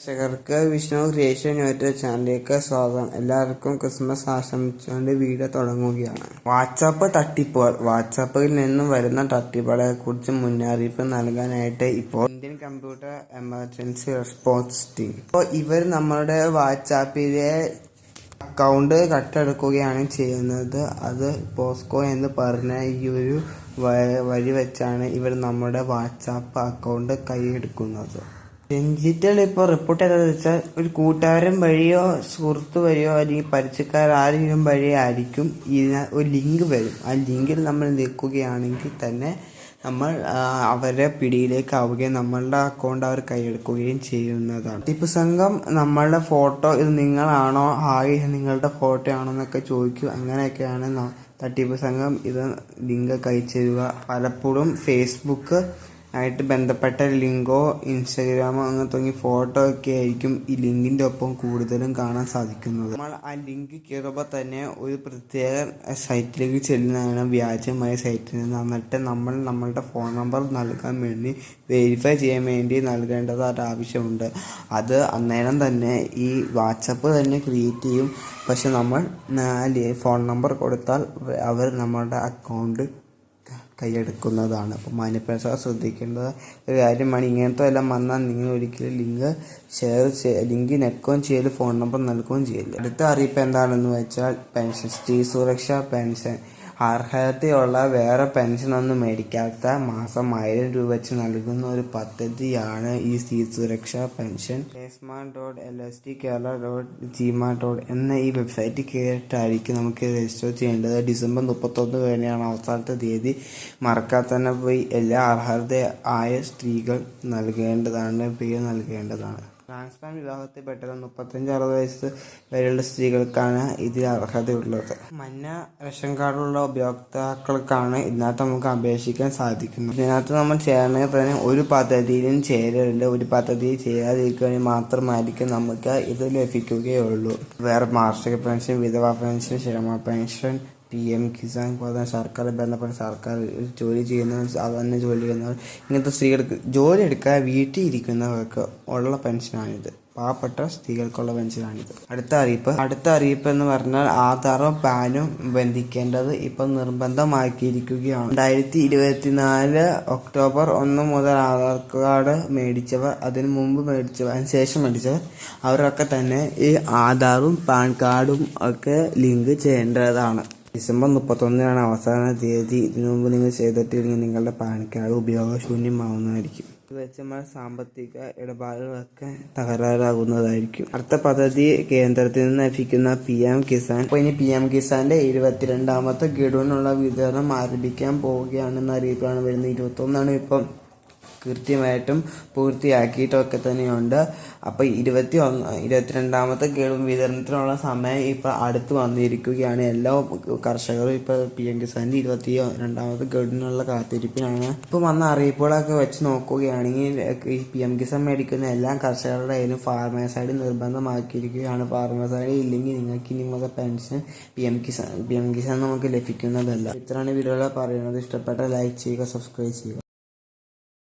പ്രേക്ഷകർക്ക് Vishnu creation YouTube ചാനലിലേക്ക് സ്വാഗതം. എല്ലാവർക്കും ക്രിസ്മസ് ആശംസിച്ചുകൊണ്ട് വീഡിയോ തുടങ്ങുകയാണ്. വാട്സാപ്പ് തട്ടിപ്പുകൾ. വാട്സാപ്പിൽ നിന്നും വരുന്ന തട്ടിപ്പുകളെ കുറിച്ച് മുന്നറിയിപ്പ് നൽകാനായിട്ട് ഇപ്പോൾ Indian computer emergency response team. ഇപ്പോൾ ഇവർ നമ്മളുടെ വാട്സാപ്പിലെ അക്കൗണ്ട് കട്ടെടുക്കുകയാണ് ചെയ്യുന്നത്. അത് പോസ്കോ എന്ന് പറഞ്ഞ ഈ ഒരു വഴി വെച്ചാണ് ഇവർ നമ്മുടെ വാട്സാപ്പ് അക്കൗണ്ട് കൈയെടുക്കുന്നത് ഡിജിറ്റൽ ഇപ്പോൾ റിപ്പോർട്ട് ചെയ്തതെന്ന് വെച്ചാൽ ഒരു കൂട്ടുകാരൻ വഴിയോ സുഹൃത്ത് വഴിയോ അല്ലെങ്കിൽ പരിചയക്കാർ ആരെങ്കിലും വഴിയോ ആയിരിക്കും ഇതിന് ഒരു ലിങ്ക് വരും. ആ ലിങ്കിൽ നമ്മൾ നിൽക്കുകയാണെങ്കിൽ തന്നെ നമ്മൾ അവരുടെ അവരെ പിടിയിലേക്ക് ആവുകയും നമ്മളുടെ അക്കൗണ്ട് അവർ കൈയെടുക്കുകയും ചെയ്യുന്നതാണ്. ടിപ്പ് സംഘം നമ്മളുടെ ഫോട്ടോ ഇത് നിങ്ങളാണോ ഹായ് നിങ്ങളുടെ ഫോട്ടോ ആണോ എന്നൊക്കെ ചോദിക്കും. അങ്ങനെയൊക്കെയാണ് തട്ടിപ്പ് സംഘം ഇത് ലിങ്ക് അയച്ചുതരിക പലപ്പോഴും ഫേസ്ബുക്ക് ആയിട്ട് ബന്ധപ്പെട്ട ലിങ്കോ ഇൻസ്റ്റഗ്രാമോ അങ്ങനെ തുടങ്ങി ഫോട്ടോ ഒക്കെ ആയിരിക്കും ഈ ലിങ്കിന്റെ ഒപ്പം കൂടുതലും കാണാൻ സാധിക്കുന്നത്. നമ്മൾ ആ ലിങ്ക് കയറുമ്പോൾ തന്നെ ഒരു പ്രത്യേക സൈറ്റിലേക്ക് ചെല്ലുന്നതാണ് വ്യാജമായ സൈറ്റിൽ നിന്ന് എന്നിട്ട് നമ്മൾ നമ്മളുടെ ഫോൺ നമ്പർ നൽകാൻ വേണ്ടി വെരിഫൈ ചെയ്യാൻ വേണ്ടി നൽകേണ്ടത് ഒരു ആവശ്യമുണ്ട്. അത് അന്നേരം തന്നെ ഈ വാട്സപ്പ് തന്നെ ക്രിയേറ്റ് ചെയ്യും. പക്ഷെ നമ്മൾ ഫോൺ നമ്പർ കൊടുത്താൽ അവർ നമ്മളുടെ അക്കൗണ്ട് കൈയെടുക്കുന്നതാണ്. അപ്പോൾ മാനിപ്പേഴ്സ ശ്രദ്ധിക്കേണ്ട ഒരു കാര്യമാണ്. ഇങ്ങനത്തെ എല്ലാം വന്നാൽ നിങ്ങൾ ഒരിക്കലും ലിങ്ക് ഷെയർ ചെയ്യ ലിങ്ക് നെക്കുകയും ചെയ്യൽ ഫോൺ നമ്പർ നൽകുകയും ചെയ്യില്ല അടുത്ത അറിയിപ്പ് എന്താണെന്ന് വെച്ചാൽ പെൻഷൻ സ്ത്രീ സുരക്ഷ പെൻഷൻ. അർഹതയുള്ള വേറെ പെൻഷനൊന്നും മേടിക്കാത്ത മാസം ആയിരം രൂപ വെച്ച് നൽകുന്ന ഒരു പദ്ധതിയാണ് ഈ സ്ത്രീ സുരക്ഷാ pension. Ksmart dot L S T Kerala dot ജിമാ dot എന്ന ഈ വെബ്സൈറ്റിൽ കയറിയിട്ടായിരിക്കും നമുക്ക് രജിസ്റ്റർ ചെയ്യേണ്ടത്. ഡിസംബർ മുപ്പത്തൊന്ന് വരെയാണ് അവസാനത്തെ തീയതി. മറക്കാതെ തന്നെ പോയി എല്ലാ അർഹത ആയ സ്ത്രീകൾ നൽകേണ്ടതാണ് പേര് നൽകേണ്ടതാണ്. ട്രാൻസ്പ്ലാന്റ് വിഭാഗത്തിൽപ്പെട്ടത് മുപ്പത്തഞ്ച് അറുപത് വയസ്സ് വരെയുള്ള സ്ത്രീകൾക്കാണ് ഇതിൽ അർഹതയുള്ളത്. മഞ്ഞ റേഷൻ കാർഡുള്ള ഉപയോക്താക്കൾക്കാണ് ഇതിനകത്ത് നമുക്ക് അപേക്ഷിക്കാൻ സാധിക്കുന്നത്. ഇതിനകത്ത് നമ്മൾ ചേരണമെങ്കിൽ തന്നെ ഒരു പദ്ധതിയിലും ചേരരുത്. ഒരു പദ്ധതി ചെയ്യാതിരിക്കുകയാണെങ്കിൽ മാത്രമായിരിക്കും നമുക്ക് ഇത് ലഭിക്കുകയുള്ളൂ. വേറെ വാർഷിക പെൻഷൻ വിധവാ പെൻഷൻ ക്ഷേമ പെൻഷൻ പി എം കിസാൻ പോലെ സർക്കാർ ബന്ധപ്പെട്ട സർക്കാർ ജോലി ചെയ്യുന്നവർ സാധാരണ ജോലി ചെയ്യുന്നവർ ഇങ്ങനത്തെ സ്ത്രീകൾക്ക് ജോലി എടുക്കാതെ വീട്ടിൽ ഇരിക്കുന്നവർക്ക് ഉള്ള പെൻഷനാണിത് പാവപ്പെട്ട സ്ത്രീകൾക്കുള്ള പെൻഷനാണിത് അടുത്ത അറിയിപ്പ്. അടുത്ത അറിയിപ്പ് എന്ന് പറഞ്ഞാൽ ആധാറും പാനും ബന്ധിക്കേണ്ടത് ഇപ്പം നിർബന്ധമാക്കിയിരിക്കുകയാണ്. രണ്ടായിരത്തി ഇരുപത്തിനാല് ഒക്ടോബർ ഒന്ന് മുതൽ ആധാർ കാർഡ് മേടിച്ചവർ അതിന് മുമ്പ് മേടിച്ചവർ അതിന് ശേഷം മേടിച്ചവർ അവരൊക്കെ തന്നെ ഈ ആധാറും പാൻ കാർഡും ഒക്കെ ലിങ്ക് ചെയ്യേണ്ടതാണ്. ഡിസംബർ മുപ്പത്തൊന്നിനാണ് അവസാന തീയതി. ഇതിനു മുമ്പ് നിങ്ങൾ ചെയ്തിട്ടില്ലെങ്കിൽ നിങ്ങളുടെ പാൻ കാർഡ് ഉപയോഗശൂന്യമാവുന്നതായിരിക്കും വെച്ച് സാമ്പത്തിക ഇടപാടുകളൊക്കെ തകരാറാകുന്നതായിരിക്കും. അടുത്ത പദ്ധതി കേന്ദ്രത്തിൽ നിന്ന് ലഭിക്കുന്ന പി എം കിസാൻ. അപ്പോൾ ഇനി പി എം കിസാന്റെ ഇരുപത്തിരണ്ടാമത്തെ ഗഡുവിനുള്ള വിതരണം ആരംഭിക്കാൻ പോവുകയാണെന്ന അറിയിപ്പാണ് വരുന്നത്. ഇരുപത്തൊന്നാണ് ഇപ്പം കൃത്യമായിട്ടും പൂർത്തിയാക്കിയിട്ടൊക്കെ തന്നെയുണ്ട് അപ്പോൾ ഇരുപത്തി ഒന്ന് ഇരുപത്തിരണ്ടാമത്തെ ഗഡു വിതരണത്തിനുള്ള സമയം ഇപ്പോൾ അടുത്ത് വന്നിരിക്കുകയാണ്. എല്ലാ കർഷകരും ഇപ്പോൾ പി എം കിസാന്റെ ഇരുപത്തി രണ്ടാമത്തെ ഗഡുവിനുള്ള കാത്തിരിപ്പിനാണ്. ഇപ്പോൾ വന്ന അറിയിപ്പുകളൊക്കെ വെച്ച് നോക്കുകയാണെങ്കിൽ പി എം കിസാൻ മേടിക്കുന്ന എല്ലാ കർഷകരുടെ കയ്യിലും ഫാർമേഴ്സ് ഐഡി നിർബന്ധമാക്കിയിരിക്കുകയാണ്. ഫാർമേഴ്സ് ഐഡി ഇല്ലെങ്കിൽ നിങ്ങൾക്ക് ഇനി മുതൽ pension P M Kisan P M Kisan നമുക്ക് ലഭിക്കുന്നതല്ല. ഇത്രയാണ് വീഡിയോയിൽ പറയുന്നത്. ഇഷ്ടപ്പെട്ട ലൈക്ക് ചെയ്യുക സബ്സ്ക്രൈബ് ചെയ്യുക.